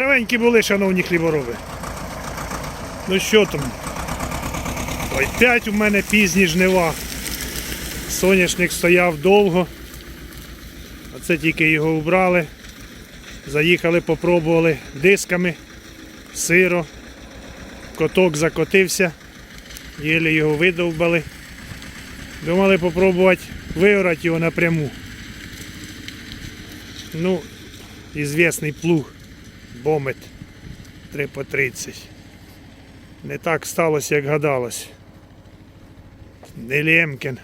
Здоровенькі були, шановні хлібороби. Ну що там? Ой, п'ять у мене пізні жнива. Соняшник стояв довго. Оце тільки його убрали. Заїхали, попробували дисками, сиро. Коток закотився, єлі його видовбали. Думали попробувати виорати його напряму. Ну, ізвісний плуг Бомет 3 по 30. Не так сталося, як гадалось. Не Лємкін.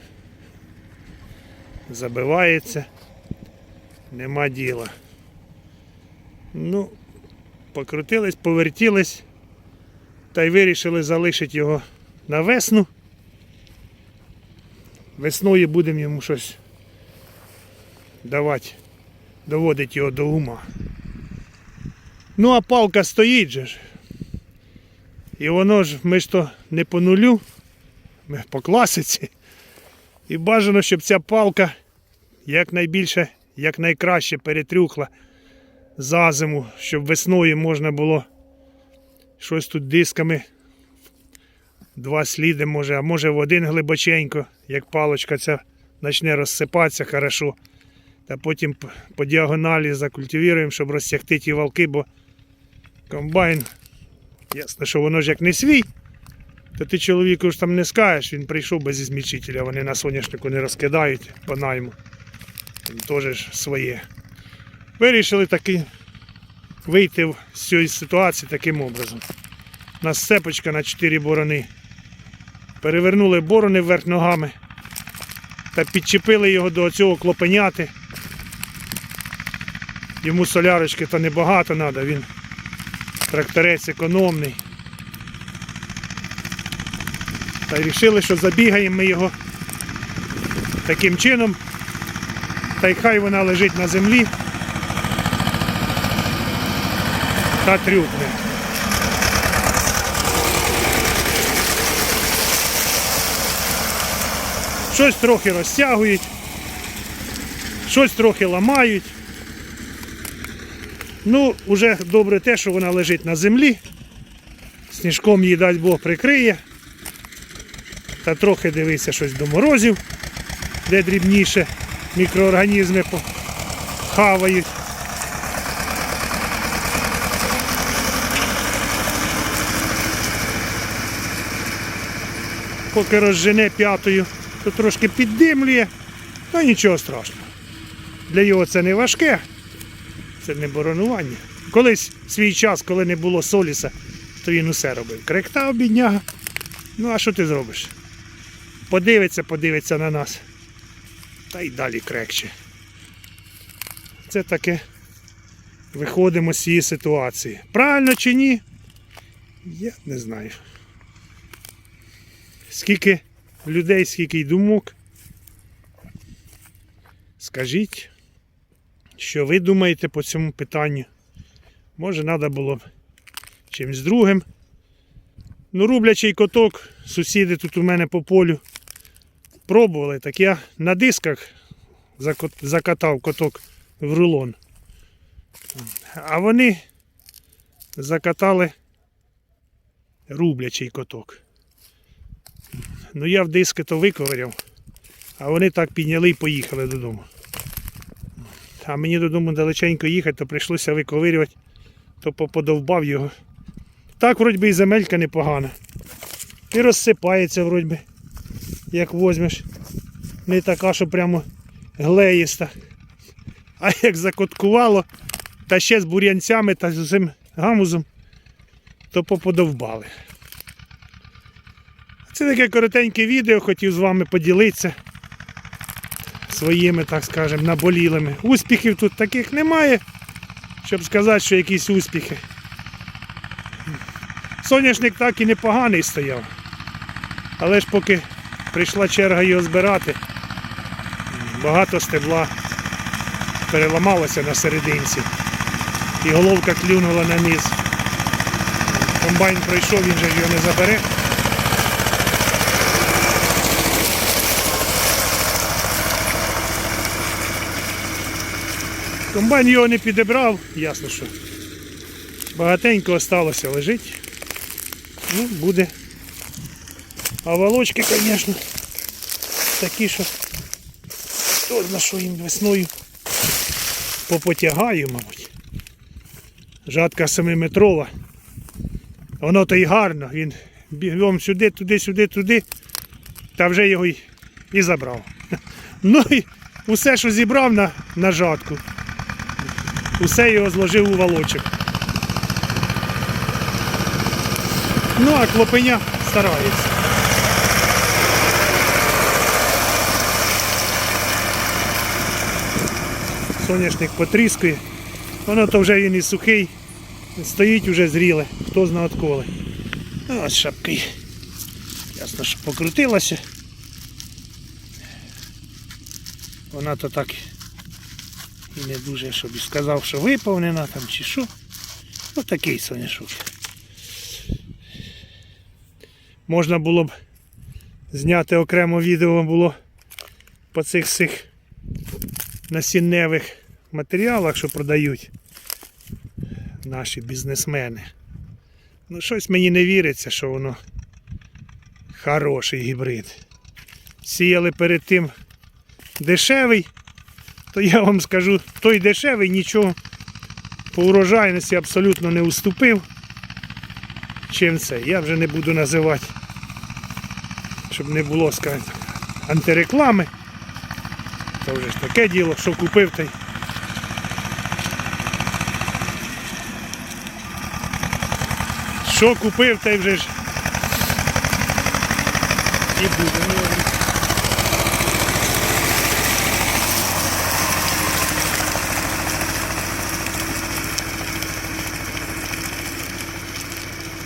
Забивається. Нема діла. Ну, покрутились, повертілись та й вирішили залишити його на весну. Весною будемо йому щось давати, доводити його до ума. Ну, а палка стоїть же ж. І воно ж ми ж то не по нулю, ми по класиці. І бажано, щоб ця палка якнайбільше, якнайкраще перетрюхла за зиму, щоб весною можна було щось тут дисками. Два сліди може, а може в один глибоченько, як палочка ця почне розсипатися хорошо. Та потім по діагоналі закультивуємо, щоб розтягти ті валки, бо комбайн, ясно, що воно ж як не свій, то ти чоловіку ж там не скажеш, він прийшов без змічителя, вони на соняшнику не розкидають по найму. Він теж ж своє. Вирішили таки вийти з цієї ситуації таким образом. У нас сцепочка на 4 борони. Перевернули борони вверх ногами та підчепили його до цього клопеняти. Йому солярочки то небагато треба, він тракторець економний. Та вирішили, що забігаємо ми його таким чином. Та й хай вона лежить на землі та трюкне. Щось трохи розтягують, щось трохи ламають. Ну, уже добре те, що вона лежить на землі. Сніжком її дасть Бог прикриє. Та трохи дивися щось до морозів, де дрібніше мікроорганізми хавають. Поки розжене п'ятою, то трошки піддимлює, ну нічого страшного. Для його це не важке, це не боронування. Колись свій час, коли не було соліса, то він усе робив. Кректав бідняга. Ну а що ти зробиш? Подивиться, подивиться на нас. Та й далі крекче. Це таке виходимо з цієї ситуації. Правильно чи ні? Я не знаю. Скільки людей, скільки й думок. Скажіть, що ви думаєте по цьому питанню? Може, треба було б чимось другим. Ну, рублячий коток, сусіди тут у мене по полю пробували, так я на дисках закатав коток в рулон. А вони закатали рублячий коток. Ну я в диски то виковиряв, а вони так підняли і поїхали додому. А мені додому далеченько їхати, то прийшлося виковирювати, то поподовбав його. Так, вроді би, і земелька непогана. І розсипається, вроді би, як возьмеш. Не така, що прямо глеїста. А як закоткувало, та ще з бур'янцями та з цим гамузом, то поподовбали. Це таке коротеньке відео, хотів з вами поділитися своїми, так скажемо, наболілими. Успіхів тут таких немає, щоб сказати, що якісь успіхи. Соняшник так і непоганий стояв. Але ж поки прийшла черга його збирати, багато стебла переламалося на серединці. І головка клюнула на низ. Комбайн пройшов, він же його не забере. Комбайн його не підібрав, ясно що. Багатенько осталося лежить. Ну, буде. А волочки, звісно, такі, що хто зна, що їм весною попотягаю, мабуть. Жатка 7-метрова. Воно то й гарно. Він бігом сюди, туди, сюди, туди. Та вже його й, і забрав. Ну і усе, що зібрав на, на жатку, усе його зложив у волочок. Ну, а клопеня старається. Соняшник потріскує. Воно то вже він і сухий. Стоїть уже зріле, хто зна отколи. Ну, ось шапки. Ясно, що покрутилася. Вона то так і не дуже, щоб і сказав, що виповнена там чи що. Ну такий соняшок. Можна було б зняти окремо відео було по цих всіх насінневих матеріалах, що продають наші бізнесмени. Ну, щось мені не віриться, що воно хороший гібрид. Сіяли перед тим дешевий, то я вам скажу, той дешевий нічого по урожайності абсолютно не уступив. Чим це? Я вже не буду називати, щоб не було сказати, антиреклами. Це вже ж таке діло, що купив той. Що купив, той вже ж і буде. Ну,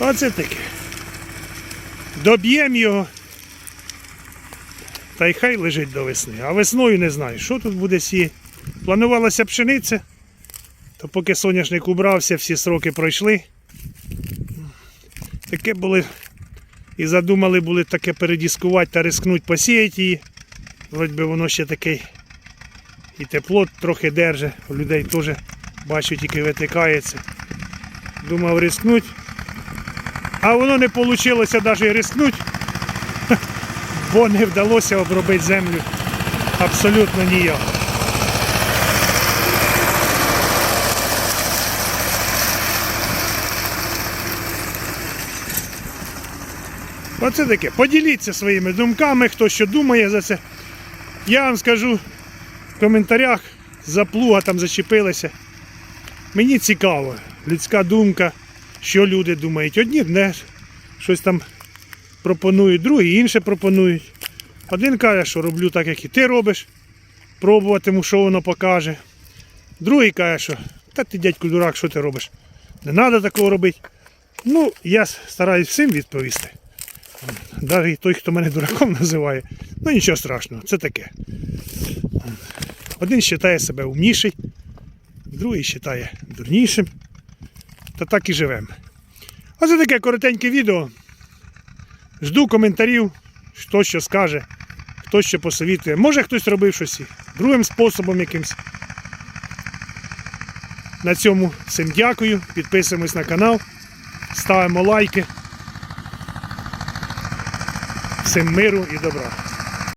Оце таке. Доб'ємо його. Та й хай лежить до весни. А весною не знаю, що тут буде сіяти. Планувалася пшениця, то поки соняшник убрався, всі сроки пройшли. Таке були. І задумали були таке передіскувати та рискнути посіяти її. Вроді би воно ще таке і тепло трохи держить, у людей теж бачу, тільки витикається. Думав рискнути. А воно не вийшло навіть рискнути, бо не вдалося обробити землю абсолютно ніяк. Оце таке. Поділіться своїми думками, хто що думає за це. Я вам скажу в коментарях, за плуга там зачепилися. Мені цікаво, людська думка, що люди думають. Одні не щось там пропонують, другі інше пропонують. Один каже, що роблю так, як і ти робиш, пробуватиму, що воно покаже. Другий каже, що та ти дядьку дурак, що ти робиш? Не треба такого робити. Ну, я стараюсь всім відповісти. Навіть той, хто мене дураком називає, ну нічого страшного, це таке. Один вважає себе умніший, другий вважає дурнішим. Та так і живемо. Оце таке коротеньке відео. Жду коментарів, хто що скаже, хто що посовітує. Може хтось робив щось другим способом якимсь. На цьому всім дякую. Підписуємось на канал, ставимо лайки. Всім миру і добра.